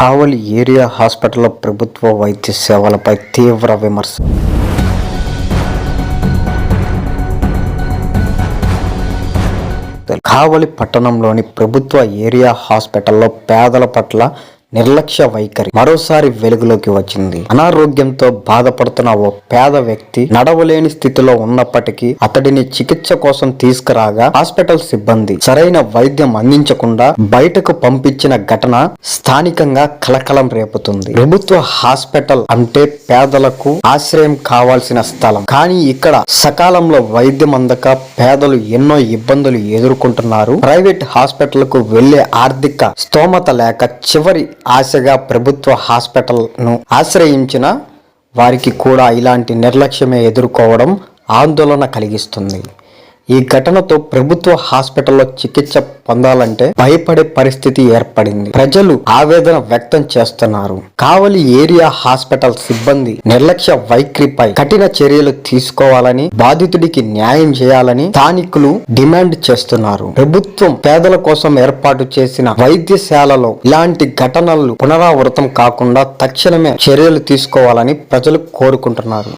కావలి area హాస్పిటల్లో ప్రభుత్వ వైద్య సేవలపై తీవ్ర విమర్శ. కావలి పట్టణంలోని ప్రభుత్వ ఏరియా హాస్పిటల్లో పేదల పట్ల నిర్లక్ష్య వైఖరి మరోసారి వెలుగులోకి వచ్చింది. అనారోగ్యంతో బాధపడుతున్న ఓ పేద వ్యక్తి నడవలేని స్థితిలో ఉన్నప్పటికీ అతడిని చికిత్స కోసం తీసుకురాగా హాస్పిటల్ సిబ్బంది సరైన వైద్యం అందించకుండా బయటకు పంపించిన ఘటన స్థానికంగా కలకలం రేపుతుంది. ప్రభుత్వ హాస్పిటల్ అంటే పేదలకు ఆశ్రయం కావాల్సిన స్థలం. కానీ ఇక్కడ సకాలంలో వైద్యం అందక పేదలు ఎన్నో ఇబ్బందులు ఎదుర్కొంటున్నారు. ప్రైవేట్ హాస్పిటల్కు వెళ్ళే ఆర్థిక స్తోమత లేక చివరి ఆశగా ప్రభుత్వ హాస్పిటల్ను ఆశ్రయించిన వారికి కూడా ఇలాంటి నిర్లక్ష్యమే ఎదుర్కోవడం ఆందోళన కలిగిస్తుంది. ఈ ఘటనతో ప్రభుత్వ హాస్పిటల్లో చికిత్స పొందాలంటే భయపడే పరిస్థితి ఏర్పడింది. ప్రజలు ఆవేదన వ్యక్తం చేస్తున్నారు. కావలి ఏరియా హాస్పిటల్ సిబ్బంది నిర్లక్ష్య వైఖరిపై కఠిన చర్యలు తీసుకోవాలని బాధితుడికి న్యాయం చేయాలని స్థానికులు డిమాండ్ చేస్తున్నారు. ప్రభుత్వం పేదల కోసం ఏర్పాటు చేసిన వైద్యశాలలో ఇలాంటి ఘటనలు పునరావృతం కాకుండా తక్షణమే చర్యలు తీసుకోవాలని ప్రజలు కోరుకుంటున్నారు.